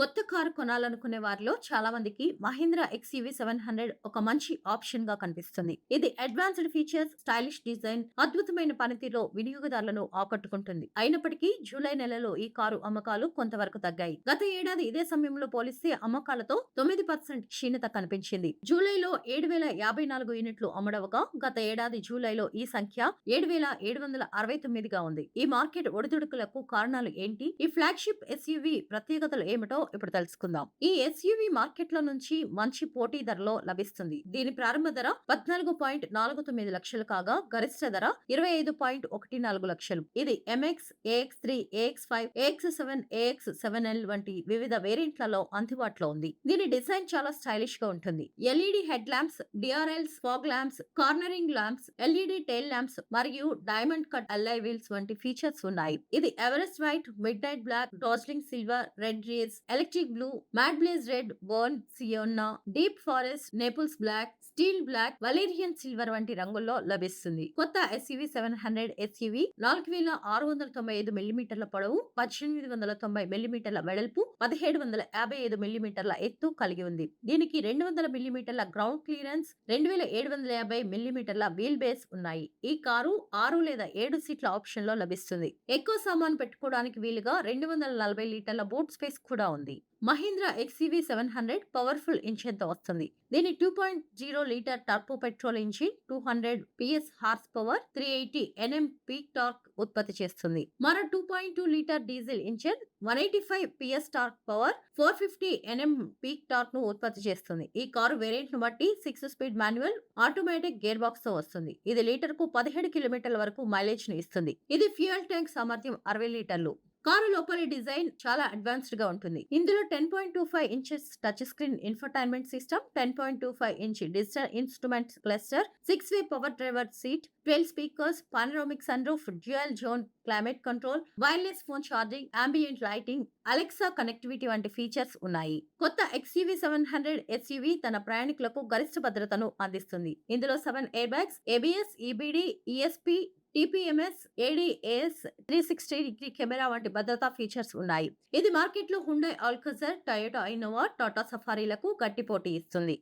కొత్త కారు కొనాలనుకునే వారిలో చాలా మందికి మహీంద్రా ఎక్స్యూవీ సెవెన్ హండ్రెడ్ ఒక మంచి ఆప్షన్గా కనిపిస్తుంది. ఇది అడ్వాన్స్డ్ ఫీచర్స్ స్టైలిష్ డిజైన్ అద్భుతమైన పనితీరులో వినియోగదారులను ఆకట్టుకుంటుంది. అయినప్పటికీ జూలై నెలలో ఈ కారు అమ్మకాలు కొంతవరకు తగ్గాయి. గత ఏడాది ఇదే సమయంలో పోలిస్తే అమ్మకాలతో తొమ్మిది పర్సెంట్ క్షీణత కనిపించింది. జూలైలో ఏడు వేల యాభై నాలుగు యూనిట్లు అమ్మడవగా గత ఏడాది జూలైలో ఈ సంఖ్య ఏడు వేల ఏడు వందల అరవై తొమ్మిదిగా ఉంది. ఈ మార్కెట్ ఒడిదుడుకులకు కారణాలు ఏంటి? ఈ ఫ్లాగ్షిప్ ఎస్యూవీ ప్రత్యేకతలు ఏమిటో ఇప్పుడు తెలుసుకుందాం. ఈ ఎస్యూవి మార్కెట్లో నుంచి మంచి పోటీ ధరలో లభిస్తుంది. దీని ప్రారంభ ధర పద్నాలుగు పాయింట్ నాలుగు తొమ్మిది లక్షలు కాగా గరిష్ట ధర ఇరవై ఐదు పాయింట్ ఒకటి నాలుగు లక్షలు. ఇది MX AX three AX five AX seven AX seven L వంటి వివిధ వేరియంట్లలో అందుబాటులో ఉంది. దీని డిజైన్ చాలా స్టైలిష్గా ఉంటుంది. LED head lamps DRLs fog lamps cornering lamps LED tail lamps మరియు డైమండ్ కట్ అల్లై వీల్స్ వంటి ఫీచర్స్ ఉన్నాయి. ఇది Everest white midnight black dazzling silver red race electric blue matte blaze red burnt sienna deep forest Naples black steel black Valerian silver వంటి రంగుల్లో లభిస్తుంది. కొత్త SUV seven hundred SUV నాలుగు వేల ఆరు వందల తొంభై ఐదు మిల్లీమీటర్ల పొడవు పద్దెనిమిది వందల తొంభై మిల్లీమీటర్ల వెడల్పు పదిహేడు వందల యాభై ఐదు మిల్లీమీటర్ల ఎత్తు కలిగి ఉంది. దీనికి రెండు వందల మిల్లీమీటర్ల గ్రౌండ్ క్లియరెన్స్ రెండు వేల ఏడు వందల యాభై మిల్లీమీటర్ల వీల్ బేస్ ఉన్నాయి. ఈ కారు ఆరు లేదా ఏడు సీట్ల ఆప్షన్లో లభిస్తుంది. ఎక్కువ సామాన్ పెట్టుకోవడానికి వీలుగా రెండు వందల నలభై లీటర్ల బోట్ స్పేస్ కూడా ఉంది. Mahindra XEV seven hundred powerful ఇంజిన్తో వస్తుంది. దీని two point zero litre turbo petrol engine two hundred PS horse power three eighty Nm peak torque ఉత్పత్తి చేస్తుంది. మరో two point two litre diesel engine one eighty five PS torque power four fifty Nm peak టార్క్ను ఉత్పత్తి చేస్తుంది. ఈ car వేరియంట్ను బట్టి six speed manual automatic gear బాక్స్తో వస్తుంది. ఇది లీటర్కు పదిహేడు కిలోమీటర్ల వరకు మైలేజ్ను ఇస్తుంది. ఇది ఫ్యూయల్ ట్యాంక్ సామర్థ్యం అరవై లీటర్లు. కారు లోపలి డిజైన్ చాలా అడ్వాన్స్డ్గా ఉంటుంది. ఇందులో ten point two five inches touch screen infotainment system ten point two five inch digital instrument cluster six way power driver seat twelve speakers panoramic sunroof dual zone climate control wireless phone charging ambient lighting Alexa connectivity వంటి features ఉన్నాయి. కొత్త XUV seven hundred SUV తన ప్రయాణికులకు గరిష్ట భద్రతను అందిస్తుంది. ఇందులో seven air bags ABS EBD ESP TPMS ADS three sixty degree camera వంటి భద్రతా ఫీచర్స్ ఉన్నాయి. ఇది మార్కెట్లో Hyundai Alcazar Toyota Innova Tata సఫారీలకు గట్టి పోటీ ఇస్తుంది.